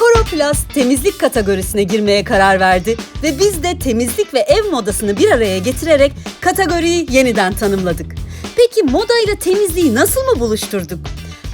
Koroplast temizlik kategorisine girmeye karar verdi ve biz de temizlik ve ev modasını bir araya getirerek kategoriyi yeniden tanımladık. Peki moda ile temizliği nasıl mı buluşturduk?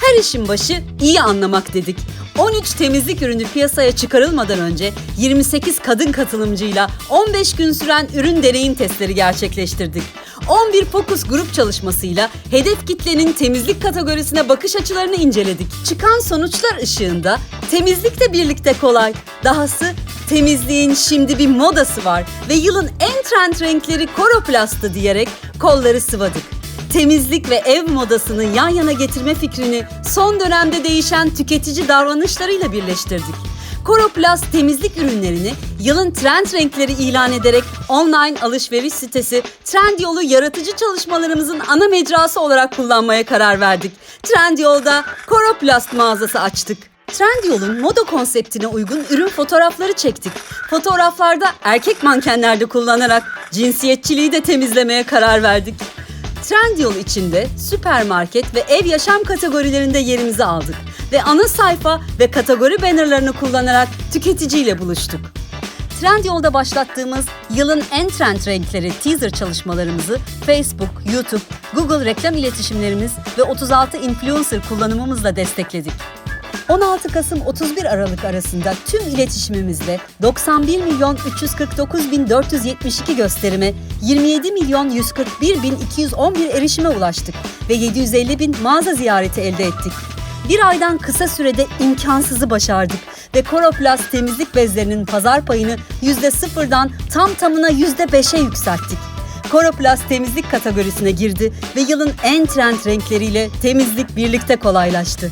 Her işin başı iyi anlamak dedik. 13 temizlik ürünü piyasaya çıkarılmadan önce 28 kadın katılımcıyla 15 gün süren ürün deneyim testleri gerçekleştirdik. 11 fokus grup çalışmasıyla hedef kitlenin temizlik kategorisine bakış açılarını inceledik. Çıkan sonuçlar ışığında temizlik de birlikte kolay. Dahası temizliğin şimdi bir modası var ve yılın en trend renkleri koroplastı diyerek kolları sıvadık temizlik ve ev modasını yan yana getirme fikrini son dönemde değişen tüketici davranışlarıyla birleştirdik. Koroplast temizlik ürünlerini yılın trend renkleri ilan ederek online alışveriş sitesi Trendyol'u yaratıcı çalışmalarımızın ana mecrası olarak kullanmaya karar verdik. Trendyol'da Koroplast mağazası açtık. Trendyol'un moda konseptine uygun ürün fotoğrafları çektik. Fotoğraflarda erkek mankenlerde kullanarak cinsiyetçiliği de temizlemeye karar verdik. Trendyol içinde süpermarket ve ev yaşam kategorilerinde yerimizi aldık ve ana sayfa ve kategori bannerlarını kullanarak tüketiciyle buluştuk. Trendyol'da başlattığımız yılın en trend renkleri teaser çalışmalarımızı Facebook, YouTube, Google reklam iletişimlerimiz ve 36 influencer kullanımımızla destekledik. 16 Kasım 31 Aralık arasında tüm iletişimimizle 91 milyon 349 bin 472 gösterime 27 milyon 141 bin 211 erişime ulaştık ve 750 bin mağaza ziyareti elde ettik. Bir aydan kısa sürede imkansızı başardık ve Koroplast temizlik bezlerinin pazar payını %0'dan tam tamına %5'e yükselttik. Koroplast temizlik kategorisine girdi ve yılın en trend renkleriyle temizlik birlikte kolaylaştı.